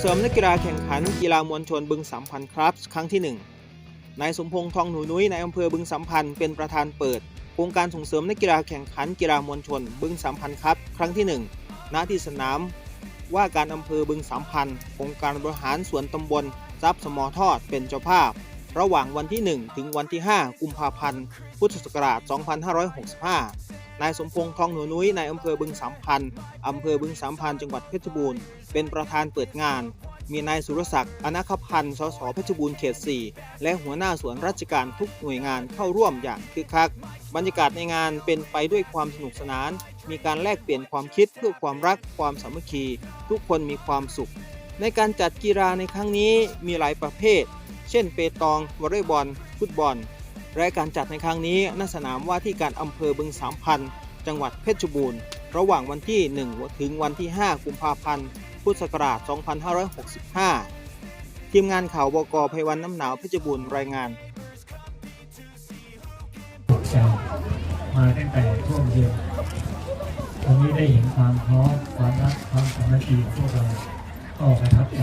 เสริมนักกีฬาแข่งขันกีฬามวลชนบึงสัมพันธ์ครับ ครั้งที่ 1 นายสมพงษ์ทองหนูนุ้ยในอำเภอบึงสัมพันธ์เป็นประธานเปิดโครงการส่งเสริมนักกีฬาแข่งขันกีฬามวลชน บึงสัมพันธ์ครับ ครั้งที่ 1 ณ ที่สนาม ว่าการอำเภอบึงสัมพันธ์องค์การบริหารส่วนตำบลทรัพย์สมอทอดเป็นเจ้าภาพ ระหว่างวันที่ 1 ถึงวันที่ 5 กุมภาพันธ์ พุทธศักราช 2565 นายสมพงษ์ทองหนูนุ้ยในอำเภอบึงสามพันธ์อำเภอบึงสามพันธ์จังหวัดเพชรบูรณ์เป็นประธานเปิดงาน มีนายสุรศักดิ์อนาคพันธ์สสเพชรบูรณ์เขต 4 และหัวหน้าส่วนราชการทุกหน่วยงานเข้าร่วมอย่างคึกคัก บรรยากาศในงานเป็นไปด้วยความสนุกสนาน มีการแลกเปลี่ยนความคิดเพื่อความรักความสามัคคี ทุกคนมีความสุข ในการจัดกีฬาในครั้งนี้มีหลายประเภท เช่น เปตองวอลเลย์บอล ฟุตบอล และการจัดในครั้งนี้ณสนามว่าที่การอำเภอบึงสามพันจังหวัดเพชรบูรณ์ระหว่างวันที่ 1 ถึงวันที่ 5 กุมภาพันธ์ พุทธศักราช 2565 ทีมงานข่าวบกไพวันน้ำหนาวเพชรบูรณ์รายงานใจมาตั้งแต่ช่วงเย็นวันนี้ได้เห็นความพร้อมความรักความสามัคคีของพวกเราก็ประทับใจ